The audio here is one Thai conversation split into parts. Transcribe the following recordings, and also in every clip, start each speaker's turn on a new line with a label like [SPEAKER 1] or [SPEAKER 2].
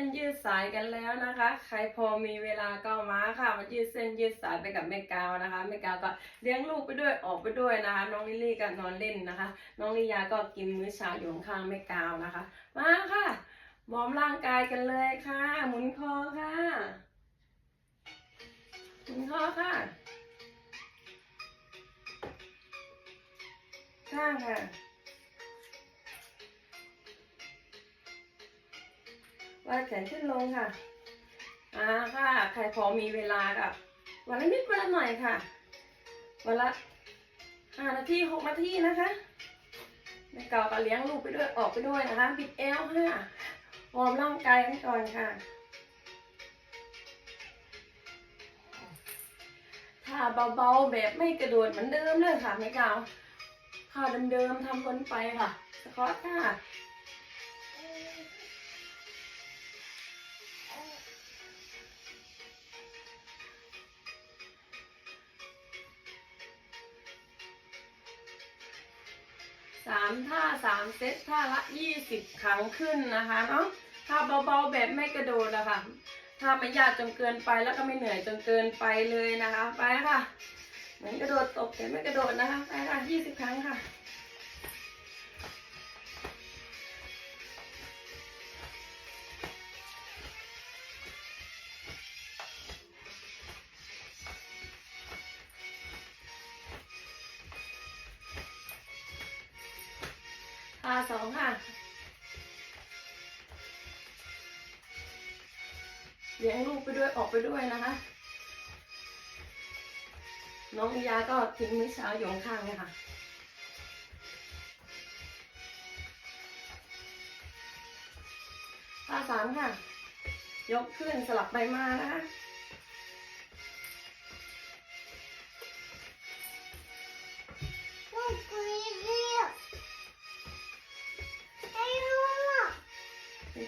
[SPEAKER 1] นยืดสายกันแล้วนะคะ ใครพอมีเวลาก็มาค่ะมายืดเส้นยืดสายไปกับแม่กาวนะคะแม่กาวก็เลี้ยงลูกไปด้วยออกไปด้วยนะคะ น้องลิลี่ก็นอนเล่นนะคะ น้องลิยาก็กินมื้อเช้าอยู่ข้างแม่กาวนะคะ มาค่ะวอมร่างกายกันเลยค่ะหมุนคอค่ะหมุนคอค่ะข้างค่ะ วาดแขนขึ้นลงค่ะอ่าค่ะ ใครพอมีเวลากับวันละนิดวันละหน่อยค่ะ วันละห้านาทีหกนาทีนะคะแม่เก่าก็เลี้ยงลูกไปด้วยออกไปด้วยนะคะ บิดเอวค่ะวอร์มร่างกายกันก่อนค่ะถ้าเบาๆแบบไม่กระโดดเหมือนเดิมเลยค่ะแม่เก่าท่าเดิมๆทำวนไปค่ะสควอตค่ะ สามท่าสามเซตท่าละยี่สิบครั้งขึ้นนะคะเนาะท่าเบาๆแบบไม่กระโดดอะค่ะท่าไม่ยากจนเกินไปแล้วก็ไม่เหนื่อยจนเกินไปเลยนะคะ ไปค่ะ เหมือนกระโดดตบแต่ไม่กระโดดนะคะ ไปค่ะยี่สิบครั้งค่ะ สองค่ะ เลี้ยงลูกไปด้วยออกไปด้วยนะคะ น้องอียาก็ทิ้งมื้อเช้าอยู่ข้างเลยค่ะท่าสามค่ะ ยกขึ้นสลับไปมานะคะ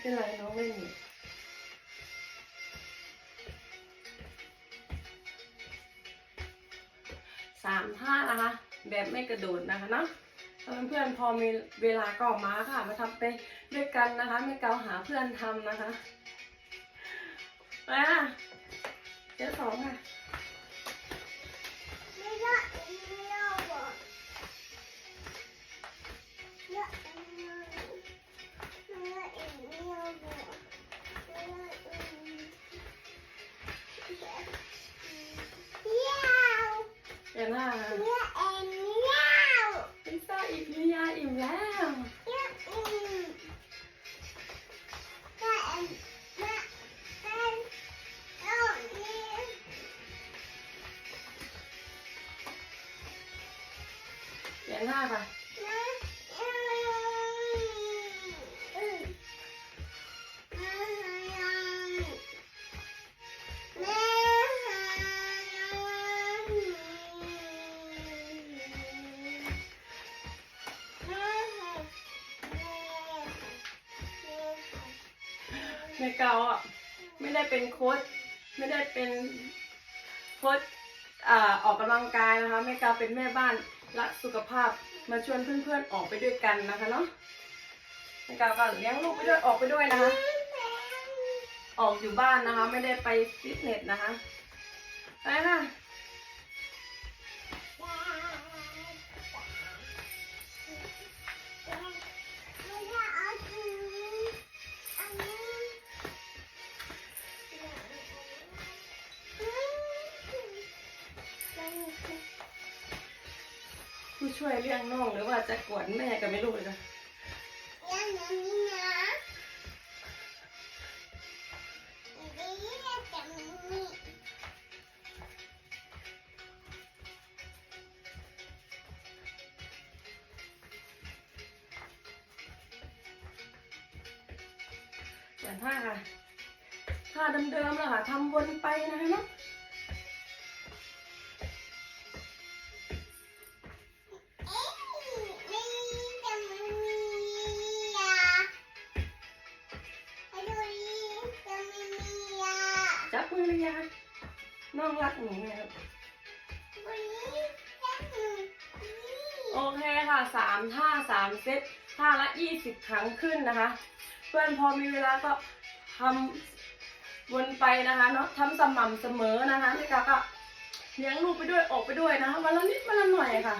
[SPEAKER 2] เป็
[SPEAKER 1] นไรน้องไม่มีสามท่านะคะ แบบไม่กระโดดนะคะเนาะถ้าเพื่อนๆพอมีเวลาก็มาค่ะ มาทำไปด้วยกันนะคะ ไม่เกาหาเพื่อนทำนะคะไปค่ะเจ้าสองค่ะ พิซซ่าอิ่มแล้ว
[SPEAKER 2] เย้าอืมแม่เอ็นแม่เอ็นโอ้นี่
[SPEAKER 1] เดี๋ยวหน้าไป ในเกาอะไม่ได้เป็นโค้ชไม่ได้เป็นโค้ชอออกกำลังกายนะคะแม่เกาเป็นแม่บ้านรักสุขภาพมาชวนเพื่อนๆออกไปด้วยกันนะคะเนาะแม่เกาก็เลี้ยงลูกไปด้วยออกไปด้วยนะคะ ออกอยู่บ้านนะคะ ไม่ได้ไปฟิตเนสนะคะไปค่ะ ช่วยเลี้ยงน้องหรือว่าจะกวนแม่ก็ไม่รู้เลยค่ะอย่างท่าค่ะท่าเดิมๆแล้วค่ะทำวนไปนะคะเนาะ น้องรักหนูไงครับโอเคค่ะสามท่าสามเซตท่าละยี่สิบครั้งขึ้นนะคะ เพื่อนพอมีเวลาก็ทำวนไปนะคะเนาะทำสม่ำเสมอนะคะแม่กาก็เลี้ยงลูกไปด้วยออกไปด้วยนะคะวันละนิดวันละหน่อยค่ะ